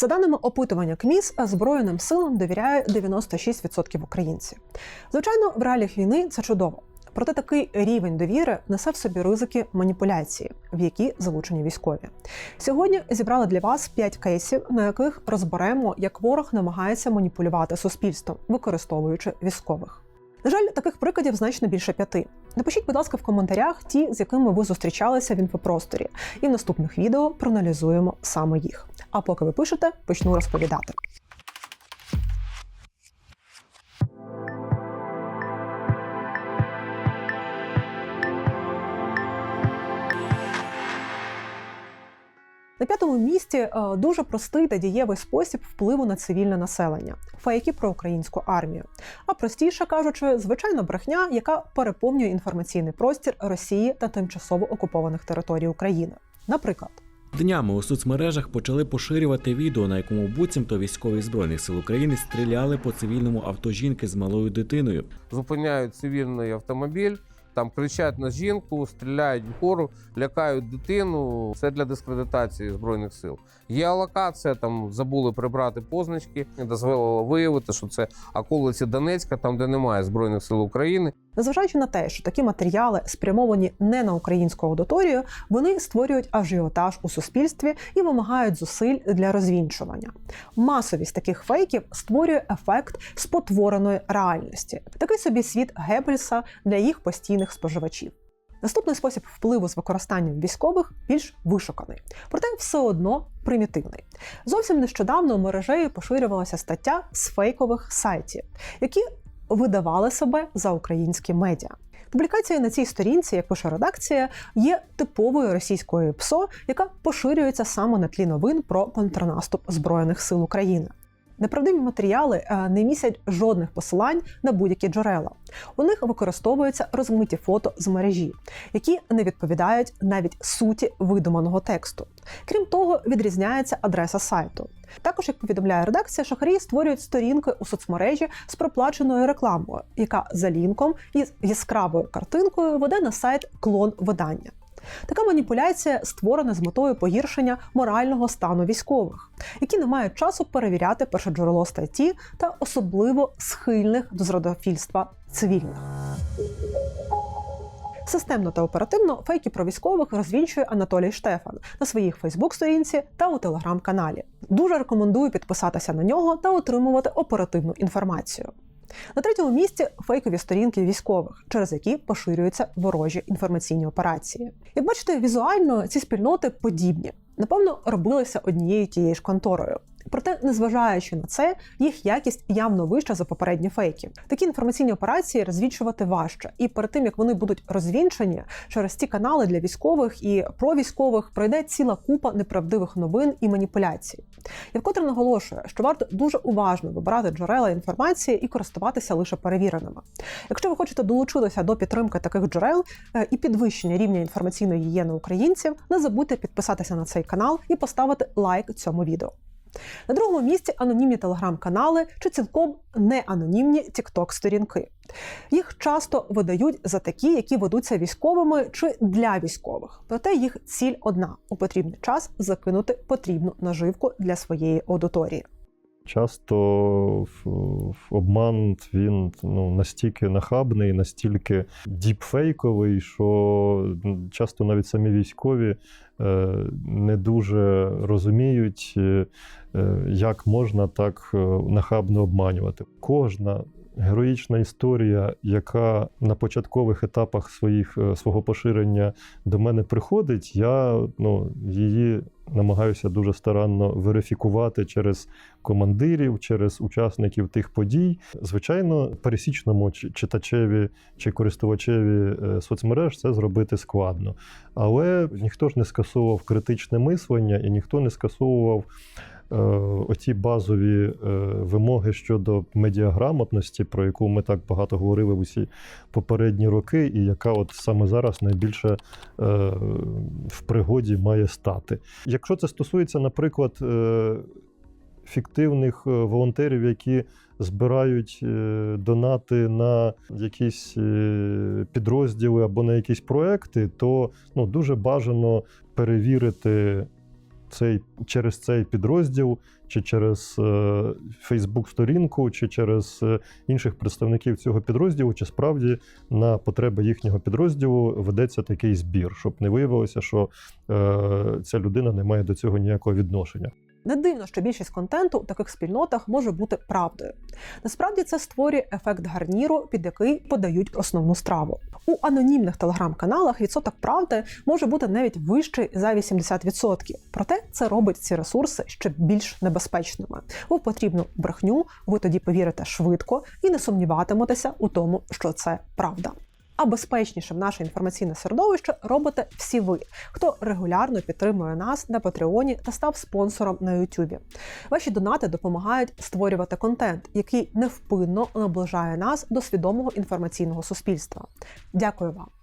За даними опитування КМІС, Збройним силам довіряє 96% українців. Звичайно, в реаліях війни це чудово. Проте такий рівень довіри несе в собі ризики маніпуляції, в які залучені військові. Сьогодні зібрали для вас 5 кейсів, на яких розберемо, як ворог намагається маніпулювати суспільством, використовуючи військових. На жаль, таких прикладів значно більше п'яти. Напишіть, будь ласка, в коментарях ті, з якими ви зустрічалися в інфопросторі, і в наступних відео проаналізуємо саме їх. А поки ви пишете, почну розповідати. П'ятому місці е, дуже простий та дієвий спосіб впливу на цивільне населення фейки про українську армію. А простіше кажучи, звичайна брехня, яка переповнює інформаційний простір Росії та тимчасово окупованих територій України. Наприклад. Днями у соцмережах почали поширювати відео, на якому буцімто військові збройних сил України стріляли по цивільному авто жінки з малою дитиною. зупиняють цивільний автомобіль, там кричать на жінку, стріляють вгору, лякають дитину. Все для дискредитації збройних сил. Є алокація, там забули прибрати позначки, дозволило виявити, що це околиці Донецька, там де немає збройних сил України. Незважаючи на те, що такі матеріали спрямовані не на українську аудиторію, вони створюють ажіотаж у суспільстві і вимагають зусиль для розвінчування. Масовість таких фейків створює ефект спотвореної реальності, такий собі світ Геббельса для їх постійних споживачів. Наступний спосіб впливу з використанням військових більш вишуканий, проте все одно примітивний. Зовсім нещодавно мережею поширювалася стаття з фейкових сайтів, які видавали себе за українські медіа. Публікація на цій сторінці, як пише редакція, є типовою російською ПСО, яка поширюється саме на тлі новин про контрнаступ Збройних сил України. Неправдиві матеріали е, не містять жодних посилань на будь-які джерела. У них використовуються розмиті фото з мережі, які не відповідають навіть суті видуманого тексту. Крім того, відрізняється адреса сайту. Також, як повідомляє редакція, шахарі створюють сторінки у соцмережі з проплаченою рекламою, яка за лінком із яскравою картинкою веде на сайт клон видання. Така маніпуляція створена з метою погіршення морального стану військових, які не мають часу перевіряти першоджерело статті та особливо схильних до зрадофільства цивільних. Системно та оперативно фейки про військових розвінчує Анатолій Штефан на своїх Фейсбук-сторінці та у телеграм-каналі. Дуже рекомендую підписатися на нього та отримувати оперативну інформацію. На третьому місці фейкові сторінки військових, через які поширюються ворожі інформаційні операції. Як бачите, візуально ці спільноти подібні, напевно, робилися однією тією ж конторою. Проте, незважаючи на це, їх якість явно вища за попередні фейки. Такі інформаційні операції розвінчувати важче, і перед тим як вони будуть розвінчені через ці канали для військових і про військових пройде ціла купа неправдивих новин і маніпуляцій. Я вкотре наголошую, що варто дуже уважно вибирати джерела інформації і користуватися лише перевіреними. Якщо ви хочете долучитися до підтримки таких джерел е, і підвищення рівня інформаційної гігієни українців, не забудьте підписатися на цей канал і поставити лайк цьому відео. На другому місці анонімні телеграм-канали чи цілком не анонімні тікток-сторінки. Їх часто видають за такі, які ведуться військовими чи для військових. Проте їх ціль одна у потрібний час закинути потрібну наживку для своєї аудиторії. Часто в- обман він ну, настільки нахабний, настільки діпфейковий, що часто навіть самі військові е, не дуже розуміють, е, як можна так е, нахабно обманювати. Кожна героїчна історія, яка на початкових етапах своїх, е, свого поширення до мене приходить, я ну, її намагаюся дуже старанно верифікувати через командирів, через учасників тих подій. Звичайно, пересічному чи- читачеві чи користувачеві е, соцмереж це зробити складно. Але ніхто ж не скасовував критичне мислення і ніхто не скасовував. Е, Оці базові е, вимоги щодо медіаграмотності, про яку ми так багато говорили в усі попередні роки, і яка от саме зараз найбільше е, в пригоді має стати. Якщо це стосується, наприклад, фіктивних волонтерів, які збирають донати на якісь підрозділи або на якісь проекти, то ну, дуже бажано перевірити цей, через цей підрозділ, чи через Фейсбук-сторінку, чи через е, інших представників цього підрозділу, чи справді на потреби їхнього підрозділу ведеться такий збір, щоб не виявилося, що е, ця людина не має до цього ніякого відношення. Не дивно, що більшість контенту у таких спільнотах може бути правдою. Насправді це створює ефект гарніру, під який подають основну страву. У анонімних телеграм-каналах відсоток правди може бути навіть вищий за 80%. Проте це робить ці ресурси ще більш небезпечними. У потрібну брехню ви тоді повірите швидко і не сумніватиметеся у тому, що це правда. А безпечнішим наше інформаційне середовище робите всі ви, хто регулярно підтримує нас на Патреоні та став спонсором на Ютубі. Ваші донати допомагають створювати контент, який невпинно наближає нас до свідомого інформаційного суспільства. Дякую вам.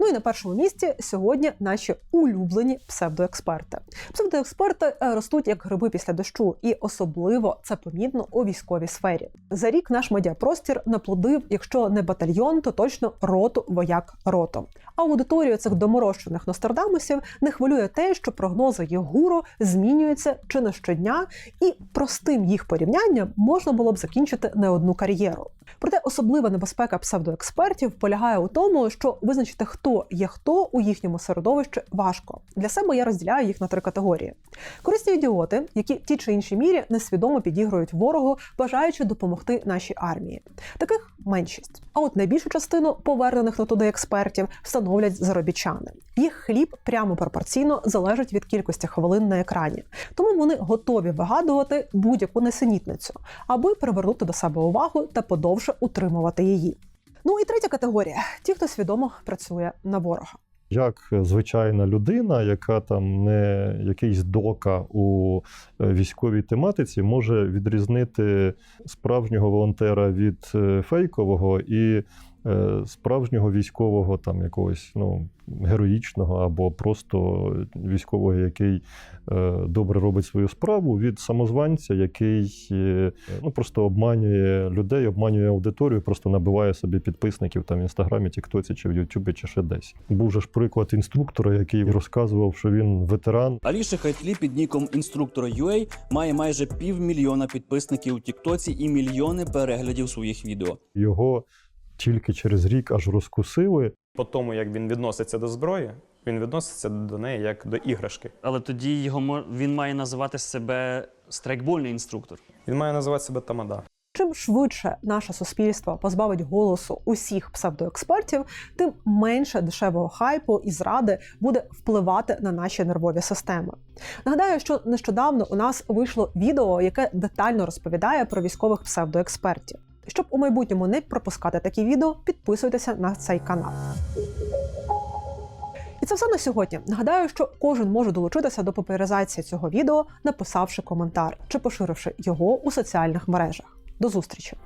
Ну і на першому місці сьогодні наші улюблені псевдоексперти. Псевдоексперти е, ростуть як гриби після дощу, і особливо це помітно у військовій сфері. За рік наш медіапростір наплодив, якщо не батальйон, то точно роту вояк ротом. А аудиторію цих доморощених нострадамусів не хвилює те, що прогнози їх гуру змінюються чи не щодня, і простим їх порівнянням можна було б закінчити не одну кар'єру. Проте особлива небезпека псевдоекспертів полягає у тому, що визначити, хто є хто у їхньому середовищі, важко. Для себе я розділяю їх на три категорії: корисні ідіоти, які в тій чи іншій мірі несвідомо підігрують ворогу, бажаючи допомогти нашій армії. Таких меншість. А от найбільшу частину повернених на туди експертів становлять заробітчани. Їх хліб прямо пропорційно залежить від кількості хвилин на екрані, тому вони готові вигадувати будь-яку несенітницю, аби привернути до себе увагу та подовше утримувати її. Ну і третя категорія ті, хто свідомо працює на ворога. Як звичайна людина, яка там не якийсь дока у е, військовій тематиці, може відрізнити справжнього волонтера від е, фейкового і е, справжнього військового, там якогось ну героїчного або просто військового, який е, добре робить свою справу, від самозванця, який е, ну просто обманює людей, обманює аудиторію, просто набиває собі підписників там в інстаграмі, Тіктоці чи в Ютубі, чи ще десь. Був же ж приклад інструктора, який розказував, що він ветеран. Аліша Хайтлі під ніком інструктора UA має майже півмільйона підписників у Тіктоці і мільйони переглядів своїх відео. Його тільки через рік аж розкусили. По тому, як він відноситься до зброї, він відноситься до неї як до іграшки. Але тоді його він має називати себе страйкбольний інструктор. Він має називати себе Тамада. Чим швидше наше суспільство позбавить голосу усіх псевдоекспертів, тим менше дешевого хайпу і зради буде впливати на наші нервові системи. Нагадаю, що нещодавно у нас вийшло відео, яке детально розповідає про військових псевдоекспертів. Щоб у майбутньому не пропускати такі відео, підписуйтеся на цей канал. І це все на сьогодні. Нагадаю, що кожен може долучитися до популяризації цього відео, написавши коментар чи поширивши його у соціальних мережах. До зустрічі!